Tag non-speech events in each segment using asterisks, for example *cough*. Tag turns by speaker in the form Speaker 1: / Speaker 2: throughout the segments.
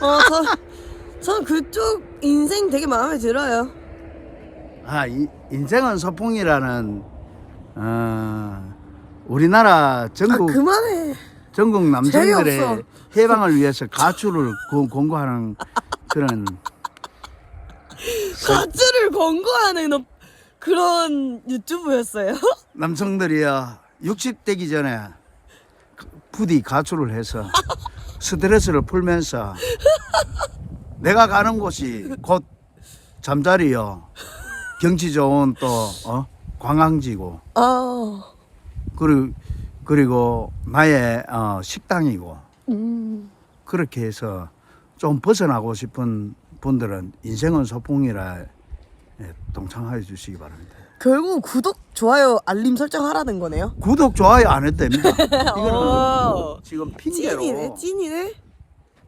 Speaker 1: 어, 저, 저 그쪽 인생 되게 마음에 들어요.
Speaker 2: 아, 이, 인생은 소풍이라는 어, 우리나라
Speaker 1: 아,
Speaker 2: 전국
Speaker 1: 그만해.
Speaker 2: 전국 남성들의. 해방을 위해서 가출을 고- 공고하는 그런
Speaker 1: 가출을 권고하는 어- 그런 유튜브였어요. *laughs*
Speaker 2: 남성들이야 60 되기 전에 부디 가출을 해서 스트레스를 풀면서 내가 가는 곳이 곧 잠자리요 경치 좋은 또 어? 관광지고
Speaker 1: 아,
Speaker 2: 그리고 그리고 나의 어, 식당이고
Speaker 1: 음.
Speaker 2: 그렇게 해서 좀 벗어나고 싶은 분들은 인생은 소풍이라 예, 동참해 주시기 바랍니다.
Speaker 1: 결국 구독, 좋아요, 알림 설정하라는 거네요.
Speaker 2: 구독 좋아요 안 됩니다. *laughs* 이거는
Speaker 1: 어.
Speaker 2: 지금 핑계로
Speaker 1: 찐이네, 찐이네.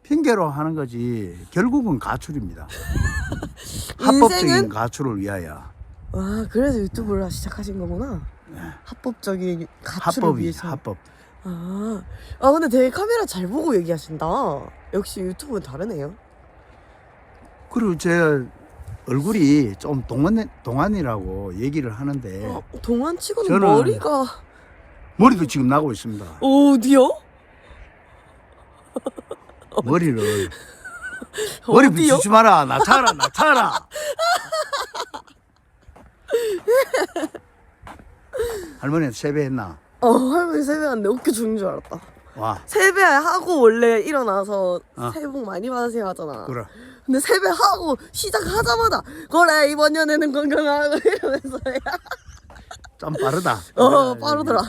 Speaker 2: 핑계로 하는 거지 결국은 가출입니다. *laughs* 합법적인
Speaker 1: 인생은?
Speaker 2: 가출을 위하여
Speaker 1: 와, 그래서 유튜브를 시작하신 거구나. 합법적인 가출을
Speaker 2: 네. 합법이
Speaker 1: 위해서.
Speaker 2: 합법.
Speaker 1: 아, 아 근데 되게 카메라 잘 보고 얘기하신다. 역시 유튜브는 다르네요.
Speaker 2: 그리고 제 얼굴이 좀 동안 동안이라고 얘기를 하는데
Speaker 1: 어, 동안 치고는
Speaker 2: 저는-
Speaker 1: 머리가
Speaker 2: 머리도 지금 나고 있습니다.
Speaker 1: 어디요? *laughs*
Speaker 2: 머리를 *laughs* 머리
Speaker 1: 어디요?
Speaker 2: 붙이지 마라. 나 차라, 나 차라. 할머니한테 세배했나?
Speaker 1: 어 할머니 세배하는데 어깨 죽는 줄 알았다.
Speaker 2: 와,
Speaker 1: 세배하고 원래 일어나서
Speaker 2: 어.
Speaker 1: 새해 복 많이 받으세요 하잖아.
Speaker 2: 그래.
Speaker 1: 근데 세배하고 시작하자마자 그래 이번 연애는 건강하고 *laughs* 이러면서
Speaker 2: 좀 빠르다. *laughs*
Speaker 1: 어 빠르더라.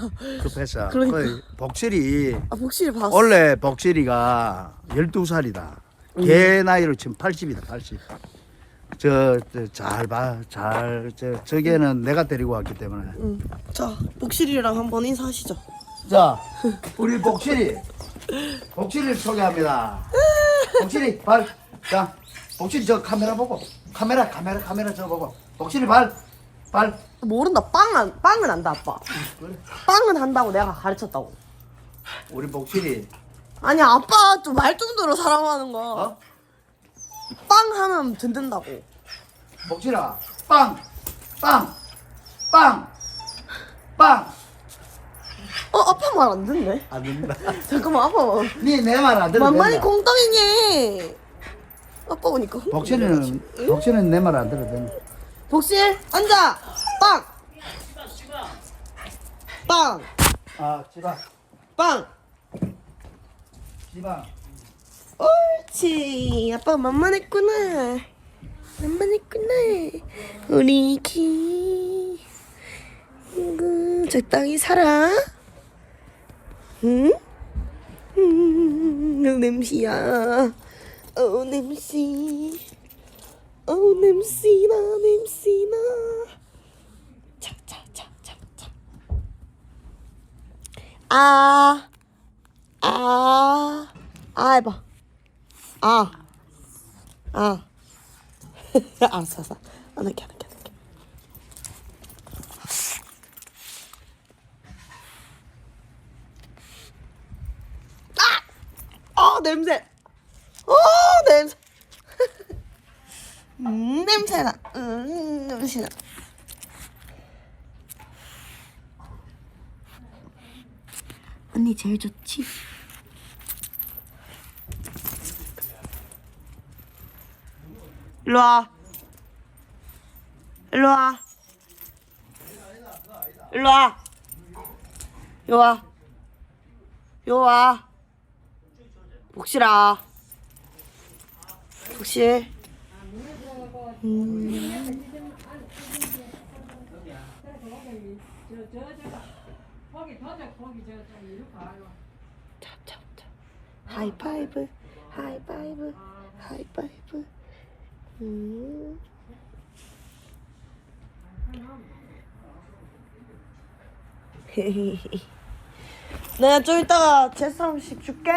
Speaker 2: 급해서. *laughs*
Speaker 1: 그러니까.
Speaker 2: 거의 복실이
Speaker 1: 아 복실이 봤어.
Speaker 2: 원래 복실이가 12살이다. 걔 나이로 지금 80이다, 80. 저, 저, 잘 봐. 잘, 저, 저게는 내가 데리고 왔기 때문에.
Speaker 1: 응. 자 복실이랑 한번 인사하시죠.
Speaker 2: 자, 우리 복실이. 복실이를 소개합니다. 복실이 발. 자, 복실이 저 카메라 보고. 카메라, 카메라, 카메라 저 보고. 복실이 발. 발.
Speaker 1: 모른다 빵은 빵은 안다 아빠.
Speaker 2: 그래.
Speaker 1: 빵은 한다고 내가 가르쳤다고.
Speaker 2: 우리 복실이.
Speaker 1: 아니 아빠 좀 말좀 들어 사랑하는 거.
Speaker 2: 어?
Speaker 1: 빵 하면 듣는다고.
Speaker 2: 복실아. 빵. 빵. 빵. 빵.
Speaker 1: 어 아빠 말 안 듣네.
Speaker 2: 안 된다. *laughs*
Speaker 1: 잠깐만 아빠.
Speaker 2: 니내 말안 들어.
Speaker 1: 만만히 공떡이니. 아빠 오니까.
Speaker 2: 복실이는, 복실이는 내 말 안 들어도 된다.
Speaker 1: 복실 앉아. 빵. 빵.
Speaker 2: 아, 지방.
Speaker 1: 빵.
Speaker 2: 지방.
Speaker 1: 옳지. 아빠가 만만했구나. 만만했구나. 우리 키. 아이고, 적당히 살아. 응? 음, 어, 냄새야. 어, 냄새. 어, 냄새나, 냄새나. 자. 아. 아. 아 해봐. 아. 아. *laughs* 알았어, 알았어. 안 할게, 안 할게, 안 할게. 아! 어, 냄새. 어, 냄새. 음, 냄새나. 음, 냄새나. 언니 제일 좋지? 일로 와. 일로 와. 일로 와. 요 와. 요 와. 복실아. 복실. 음. 자, 자, 자. 하이파이브, 하이파이브, 하이파이브. 음. *laughs* 내가 좀 이따가 제스 한씩 줄게.